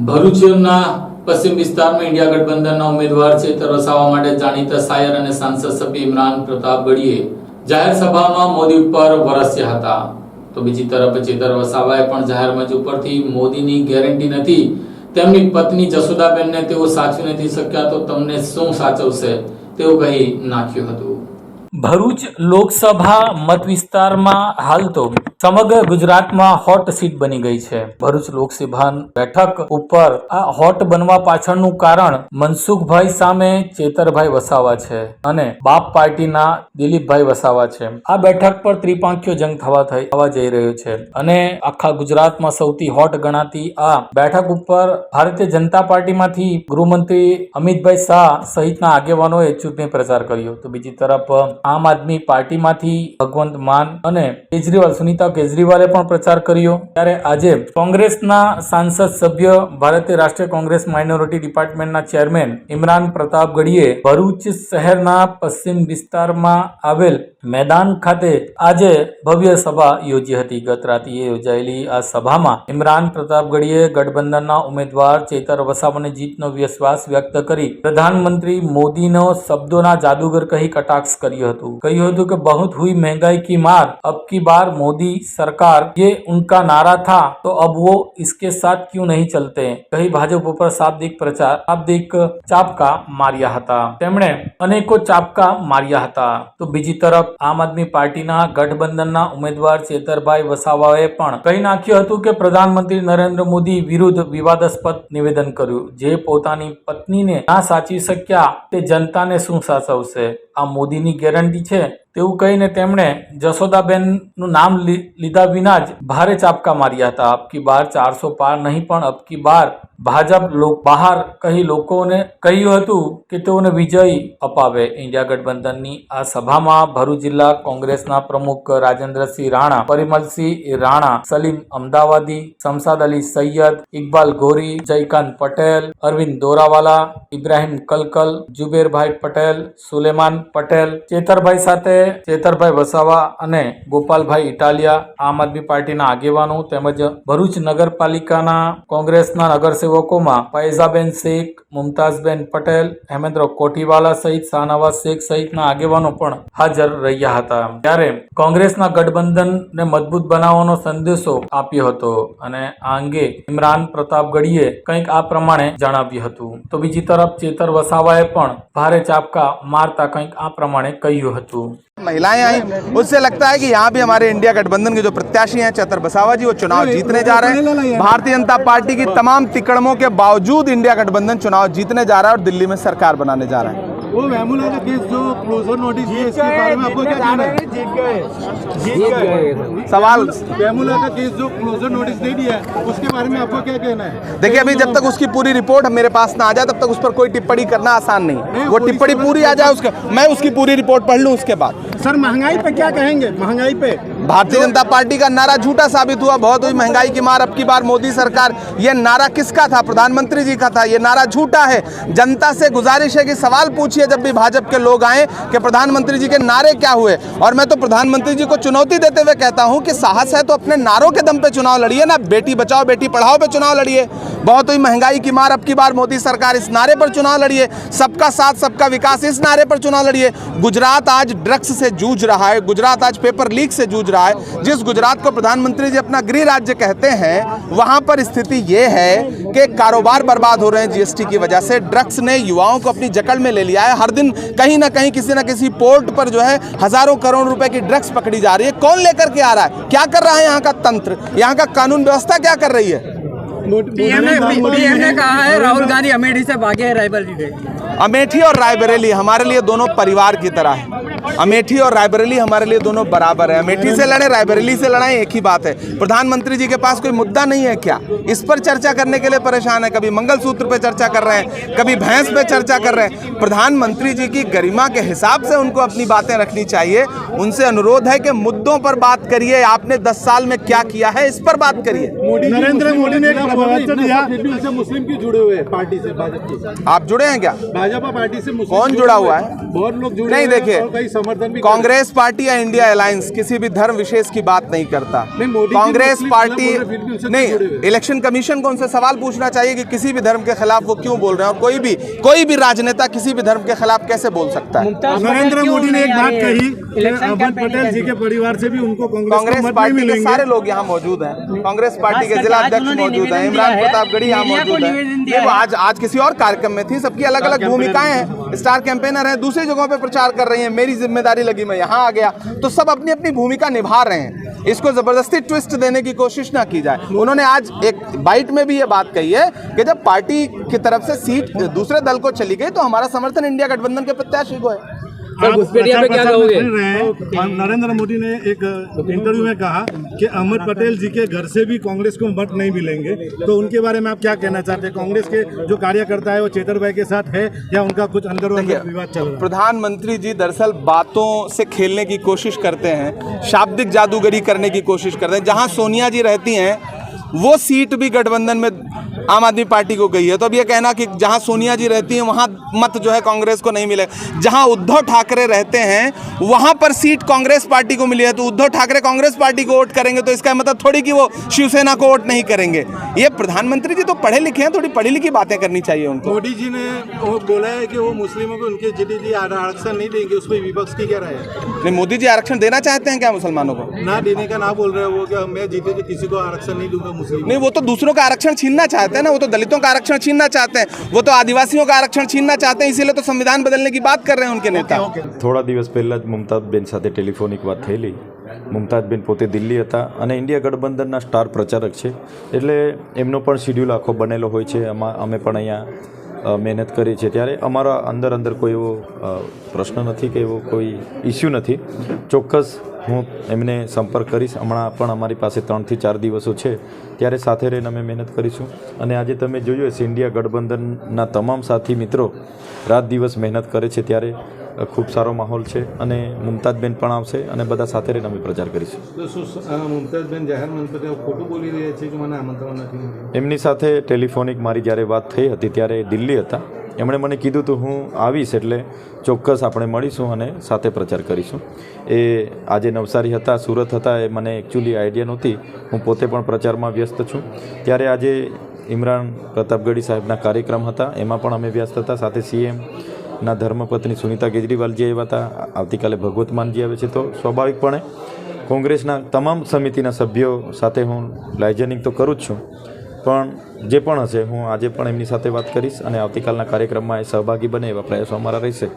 ભરૂચના પશ્ચિમ વિસ્તારમાં ઇન્ડિયા ગઠબંધનના ઉમેદવાર છે તે રસાવા માટે જાણીતા શાયર અને સાંસદ સભ્ય ઇમરાન પ્રતાપગઢીએ જાહેર સભામાં મોદી ઉપર વરસ્યા હતા તો બીજી તરફ ચેતર વસાવાએ પણ જાહેર ઉપરથી મોદીની ગેરંટી નથી તેમની પત્ની જસોદાબેનને તેઓ સાચવી નથી શક્યા તો તમને શું સાચવશે તેવું કહી નાખ્યું હતું ભરૂચ લોકસભા મત વિસ્તારમાં હાલ તો સમગ્ર ગુજરાતમાં હોટ સીટ બની ગઈ છે ભરૂચ લોકસભા બેઠક ઉપર આ હોટ બનવા પાછળનું કારણ મનસુખભાઈ સામે ચેતરભાઈ વસાવા છે અને બાપ પાર્ટીના દિલીપભાઈ વસાવા છે આ બેઠક પર ત્રિપાંખીયો જંગ થવા થઈ થવા જઈ રહ્યો છે અને આખા ગુજરાતમાં સૌથી હોટ ગણાતી આ બેઠક ઉપર ભારતીય જનતા પાર્ટીમાંથી ગૃહમંત્રી અમિતભાઈ શાહ સહિતના આગેવાનોએ ચૂંટણી પ્રચાર કર્યો તો બીજી તરફ આમ આદમી પાર્ટીમાંથી ભગવંત માન અને કેજરીવાલ સુનીતા કેજરીવાલે પણ પ્રચાર કર્યો ત્યારે આજે કોંગ્રેસના સાંસદ સભ્ય ભારતીય રાષ્ટ્રીય કોંગ્રેસ માઇનોરિટી ડિપાર્ટમેન્ટના ચેરમેન ઇમરાન પ્રતાપ ગઢીએ ભરૂચ શહેરના પશ્ચિમ વિસ્તારમાં આવેલ મેદાન ખાતે આજે ભવ્ય સભા યોજી હતી ગત રાત્રિએ યોજાયેલી આ સભામાં ઇમરાન પ્રતાપગઢીએ ગઠબંધનના ઉમેદવાર ચેતર વસાવાને જીતનો વિશ્વાસ વ્યક્ત કરી પ્રધાનમંત્રી મોદીનો શબ્દોના જાદુગર કહી કટાક્ષ કર્યો તો કહીયો હતો કે બહુત હુઈ મેંગાઈ કી માર અબ કી બાર મોદી સરકાર યે ઉનકા નારા થા તો અબ વો ઇસકે સાથ ક્યુ નહીં ચલતે કઈ ભાજપ ઉપર સાત દેખ પ્રચાર આપ દેખ ચાપકા મારિયા હતા તેમણે अनेકો ચાપકા મારિયા હતા તો બીજી તરફ આમ આદમી પાર્ટી ના ગઠબંધન ના ઉમેદવાર ચેતરભાઈ વસાવાએ પણ કહી નાખ્યું હતું કે પ્રધાનમંત્રી નરેન્દ્ર મોદી વિરુદ્ધ વિવાદસ્પદ નિવેદન કર્યું જે પોતાની પત્ની ને ના સાચી શક્યા તે જનતાને સુસાસવ સે આમ મોદી ની ગેર Expenditure તેવું કહીને તેમણે જશોદાબેનનું નામ લીધા વિના જ ભારે ચાપકા માર્યા હતા અબકી બાર ચારસો પાર નહીં પણ અબકી બાર ભાજપ બહાર કહી લોકોને કહ્યું હતું કે તેઓને વિજય અપાવે ઇન્ડિયા ગઠબંધનની આ સભામાં ભરૂચ જિલ્લા કોંગ્રેસના પ્રમુખ રાજેન્દ્રસિંહ રાણા પરિમલસિંહ રાણા સલીમ અમદાવાદી શમસાદ અલી સૈયદ ઇકબાલ ગોરી જયકાંત પટેલ અરવિંદ દોરાવાલા ઇબ્રાહિમ કલકલ જુબેરભાઈ પટેલ સુલેમાન પટેલ ચેતરભાઈ સાથે ચેતરભાઈ વસાવા અને ગોપાલભાઈ ઇટાલિયા આમ આદમી પાર્ટીના આગેવાનો તેમજ ભરૂચ નગરપાલિકાના કોંગ્રેસના નગરસેવકોમાં ફૈઝાબેન શેખ મુમતાઝબેન પટેલ હેમેન્દ્ર કોઠીવાલા સહિત શાહનવાઝ શેખ સહિતના આગેવાનો પણ હાજર રહ્યા હતા ત્યારે કોંગ્રેસના ગઠબંધનને મજબૂત બનાવવાનો સંદેશો આપ્યો હતો અને આ અંગે ઇમરાન પ્રતાપગઢીએ કંઈક આ પ્રમાણે જણાવ્યું હતું તો બીજી તરફ ચેતર વસાવાએ પણ ભારે ચાપકા મારતા કંઈક આ પ્રમાણે કહ્યું હતું महिलाएं आई उससे लगता है कि यहाँ भी हमारे इंडिया गठबंधन के जो प्रत्याशी हैं चतर बसावा जी वो चुनाव जीतने जा रहे हैं भारतीय जनता पार्टी की हाँ। तमाम तिकड़मों के बावजूद इंडिया गठबंधन चुनाव जीतने जा रहा है और दिल्ली में सरकार बनाने जा रहा है वो महमूला वाला केस जो क्लोजर नोटिस है इसके बारे में आपको क्या कहना है जीत गए जीत गए सवाल महमूला का केस जो क्लोजर नोटिस दे दिया है उसके बारे में आपको क्या कहना है देखिए अभी जब तक उसकी पूरी रिपोर्ट मेरे पास ना आ जाए तब तक उस पर कोई टिप्पणी करना आसान नहीं वो टिप्पणी पूरी आ जाए उसके मैं उसकी पूरी रिपोर्ट पढ़ लूँ उसके बाद सर महंगाई पे क्या कहेंगे महंगाई पे भारतीय जनता पार्टी का नारा झूठा साबित हुआ बहुत हुई महंगाई की मार अब की बार मोदी सरकार ये नारा किसका था प्रधानमंत्री जी का था ये नारा झूठा है जनता से गुजारिश है कि सवाल पूछिए जब भी भाजपा के लोग आए कि प्रधानमंत्री जी के नारे क्या हुए और मैं तो प्रधानमंत्री जी को चुनौती देते हुए कहता हूँ कि साहस है तो अपने नारों के दम पे चुनाव लड़िए ना बेटी बचाओ बेटी पढ़ाओ पे चुनाव लड़िए बहुत ही महंगाई की मार अब की बार मोदी सरकार इस नारे पर चुनाव लड़िए सबका साथ सबका विकास इस नारे पर चुनाव लड़िए गुजरात आज ड्रग्स से जूझ रहा है गुजरात आज पेपर लीक से जूझ रहा है जिस गुजरात को प्रधानमंत्री जी अपना गृह राज्य कहते हैं वहाँ पर स्थिति ये है कि कारोबार बर्बाद हो रहे हैं जीएसटी की वजह से ड्रग्स ने युवाओं को अपनी जकड़ में ले लिया है हर दिन कहीं ना कहीं किसी ना किसी पोर्ट पर जो है हजारों करोड़ रुपए की ड्रग्स पकड़ी जा रही है कौन लेकर के आ रहा है क्या कर रहा है यहाँ का तंत्र यहाँ का कानून व्यवस्था क्या कर रही है पीएम ने पीएम ने कहा है राहुल गांधी अमेठी से भागे है रायबरेली अमेठी और रायबरेली हमारे लिए दोनों परिवार की तरह है अमेठी और रायबरेली हमारे लिए दोनों बराबर है अमेठी से लड़े रायबरेली से लड़ाएं एक ही बात है प्रधानमंत्री जी के पास कोई मुद्दा नहीं है क्या इस पर चर्चा करने के लिए परेशान है कभी मंगलसूत्र पे चर्चा कर रहे हैं कभी भैंस पे चर्चा कर रहे हैं प्रधानमंत्री जी की गरिमा के हिसाब से उनको अपनी बातें रखनी चाहिए उनसे अनुरोध है कि मुद्दों पर बात करिए आपने दस साल में क्या किया है इस पर बात करिए नरेंद्र मोदी ने मुस्लिम की जुड़े हुए पार्टी से भाजपा आप जुड़े हैं क्या भाजपा पार्टी से कौन जुड़ा हुआ है बहुत लोग नहीं देखिए समर्थन भी कांग्रेस पार्टी या इंडिया अलायंस किसी भी धर्म विशेष की बात नहीं करता कांग्रेस पार्टी नहीं इलेक्शन कमीशन को उनसे सवाल पूछना चाहिए कि किसी भी धर्म के खिलाफ वो क्यों बोल रहे हैं और कोई भी कोई भी राजनेता किसी भी धर्म के खिलाफ कैसे बोल सकता है नरेंद्र मोदी ने एक बात कही अहमद पटेल जी के परिवार से भी उनको कांग्रेस पार्टी के सारे लोग यहाँ मौजूद है कांग्रेस पार्टी के जिला अध्यक्ष मौजूद है इमरान प्रतापगढ़ी यहाँ मौजूद है आज आज किसी और कार्यक्रम में थी सबकी अलग अलग भूमिकाएं हैं स्टार कैंपेनर है दूसरी जगहों पर प्रचार कर रही है मेरी जिम्मेदारी लगी मैं यहाँ आ गया तो सब अपनी अपनी भूमिका निभा रहे हैं इसको ज़बरदस्ती ट्विस्ट देने की कोशिश ना की जाए उन्होंने आज एक बाइट में भी ये बात कही है कि जब पार्टी की तरफ से सीट दूसरे दल को चली गई तो हमारा समर्थन इंडिया गठबंधन के प्रत्याशी को है सर पे क्या कहोगे नरेंद्र मोदी ने एक इंटरव्यू में कहा कि अहमद पटेल जी के घर से भी कांग्रेस को मत नहीं मिलेंगे तो उनके बारे में आप क्या कहना चाहते हैं कांग्रेस के जो कार्यकर्ता है वो चेतर भाई के साथ है या उनका कुछ अंदर विवाद चल रहा है प्रधानमंत्री जी दरअसल बातों से खेलने की कोशिश करते हैं शाब्दिक जादूगरी करने की कोशिश करते हैं जहाँ सोनिया जी रहती हैं वो सीट भी गठबंधन में आम आदमी पार्टी को गई है तो अब ये कहना कि जहाँ सोनिया जी रहती हैं वहाँ मत जो है कांग्रेस को नहीं मिले जहाँ उद्धव ठाकरे रहते हैं वहाँ पर सीट कांग्रेस पार्टी को मिली है तो उद्धव ठाकरे कांग्रेस पार्टी को वोट करेंगे तो इसका मतलब थोड़ी कि वो शिवसेना को वोट नहीं करेंगे ये प्रधानमंत्री जी तो पढ़े लिखे हैं थोड़ी पढ़ी लिखी बातें करनी चाहिए उनको मोदी जी ने बोला है कि वो मुस्लिमों को उनके जिले आरक्षण नहीं देंगे उस पर विपक्ष की क्या राय नहीं मोदी जी आरक्षण देना चाहते हैं क्या मुसलमानों को ना देने का ना बोल रहे वो क्या मैं जीते तो किसी को आरक्षण नहीं दूंगा मुस्लिम नहीं वो तो दूसरों का आरक्षण छीनना चाहते हैं हैं ना वो तो दलितों का आरक्षण छीनना चाहते हैं वो तो आदिवासियों का आरक्षण छीनना चाहते हैं इसीलिए तो संविधान बदलने की बात कर रहे हैं उनके नेता થોડા દિવસ પહેલાં જ મુમતાજબેન સાથે ટેલિફોનિક વાત થયેલી બેન પોતે દિલ્હી હતા અને ઇન્ડિયા ગઠબંધનના સ્ટાર પ્રચારક છે એટલે એમનો પણ શિડ્યુલ આખો બનેલો હોય છે એમાં અમે પણ અહીંયા મહેનત કરી છે ત્યારે અમારા અંદર અંદર કોઈ એવો પ્રશ્ન નથી કે એવો કોઈ ઇસ્યુ નથી ચોક્કસ હું એમને સંપર્ક કરીશ હમણાં પણ અમારી પાસે ત્રણથી ચાર દિવસો છે ત્યારે સાથે રહીને અમે મહેનત કરીશું અને આજે તમે જોયું હશે ઇન્ડિયા ગઠબંધનના તમામ સાથી મિત્રો રાત દિવસ મહેનત કરે છે ત્યારે ખૂબ સારો માહોલ છે અને મુમતાજબેન પણ આવશે અને બધા સાથે રહીને અમે પ્રચાર કરીશું મુમતાજબેન જાહેર મંત્રી ખોટું બોલી રહ્યા છે કે મને આમંત્રણ નથી એમની સાથે ટેલિફોનિક મારી જ્યારે વાત થઈ હતી ત્યારે દિલ્હી હતા એમણે મને કીધું હતું હું આવીશ એટલે ચોક્કસ આપણે મળીશું અને સાથે પ્રચાર કરીશું એ આજે નવસારી હતા સુરત હતા એ મને એકચ્યુઅલી આઈડિયા નહોતી હું પોતે પણ પ્રચારમાં વ્યસ્ત છું ત્યારે આજે ઇમરાન પ્રતાપગઢી સાહેબના કાર્યક્રમ હતા એમાં પણ અમે વ્યસ્ત હતા સાથે સીએમ ના ધર્મપત્ની સુનિતા કેજરીવાલજી આવ્યા હતા આવતીકાલે ભગવતમાનજી આવે છે તો સ્વાભાવિકપણે કોંગ્રેસના તમામ સમિતિના સભ્યો સાથે હું લાઇજનિંગ તો કરું જ છું પણ જે પણ હશે હું આજે પણ એમની સાથે વાત કરીશ અને આવતીકાલના કાર્યક્રમમાં એ સહભાગી બને એવા પ્રયાસો અમારા રહેશે